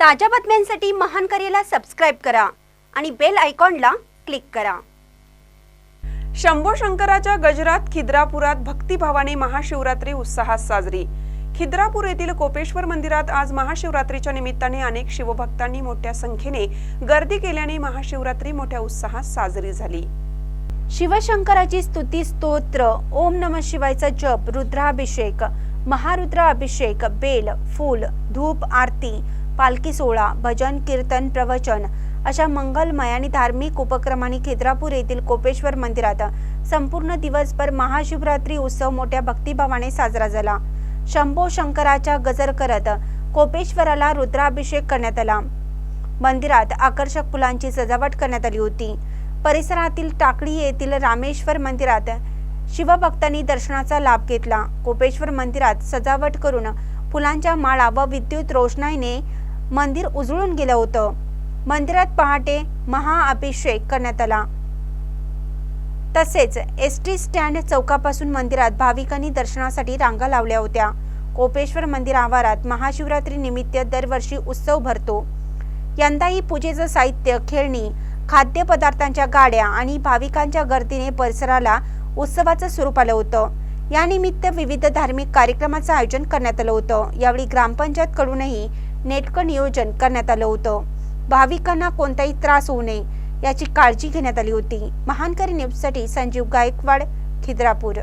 ताज्या बातम्यांसाठी महान करेला सबस्क्राईब करा आणि बेल आयकॉनला क्लिक करा. शंभो शंकराच्या गजरात खिद्रापुरात भक्तिभावाने महाशिवरात्री उत्साहात साजरी. खिद्रापूर येथील कोपेश्वर मंदिरात आज महाशिवरात्रीच्या निमित्ताने अनेक शिवभक्तांनी मोठ्या संख्येने गर्दी केल्याने महाशिवरात्री मोठ्या उत्साहात साजरी झाली. शिवशंकराची स्तुती स्तोत्र ओम नम शिवायचा जप रुद्राभिषेक महारुद्र अभिषेक बेल फूल धूप आरती पालखी सोहळा भजन कीर्तन प्रवचन अशा मंगलमय आणि धार्मिक उपक्रमांनी खिद्रापूर येथील कोपेश्वर मंदिरात संपूर्ण दिवसभर महाशिवरात्री उत्सव मोठ्या भक्तिभावाने साजरा झाला. शंभो शंकराच्या गजर करत कोपेश्वराला रुद्राभिषेक करण्यात आला. मंदिरात आकर्षक फुलांची सजावट करण्यात आली होती. परिसरातील टाकळी येथील रामेश्वर मंदिरात शिवभक्तांनी दर्शनाचा लाभ घेतला. कोपेश्वर मंदिरात सजावट करून फुलांच्या माळा व विद्युत रोषणाईने मंदिर उजळून गेलं होतं. मंदिरात पहाटे महाअभिषेक करण्यात आला. तसेच एस टी स्टँड चौकापासून मंदिरात भाविकांनी दर्शनासाठी रांगा लावल्या होत्या. कोपेश्वर मंदिर आवारात महाशिवरात्री निमित्त दरवर्षी उत्सव भरतो. यंदाही पूजेचं साहित्य खेळणी खाद्यपदार्थांच्या गाड्या आणि भाविकांच्या गर्दीने परिसराला उत्सवाचं स्वरूप आलं होतं. यानिमित्त विविध धार्मिक कार्यक्रमाचं आयोजन करण्यात आलं होतं. यावेळी ग्रामपंचायत कडूनही नेटकं नियोजन करण्यात आलं होतं. भाविकांना कोणताही त्रास होऊ नये याची काळजी घेण्यात आली होती. महानकरी न्यूजसाठी संजीव गायकवाड खिद्रापूर.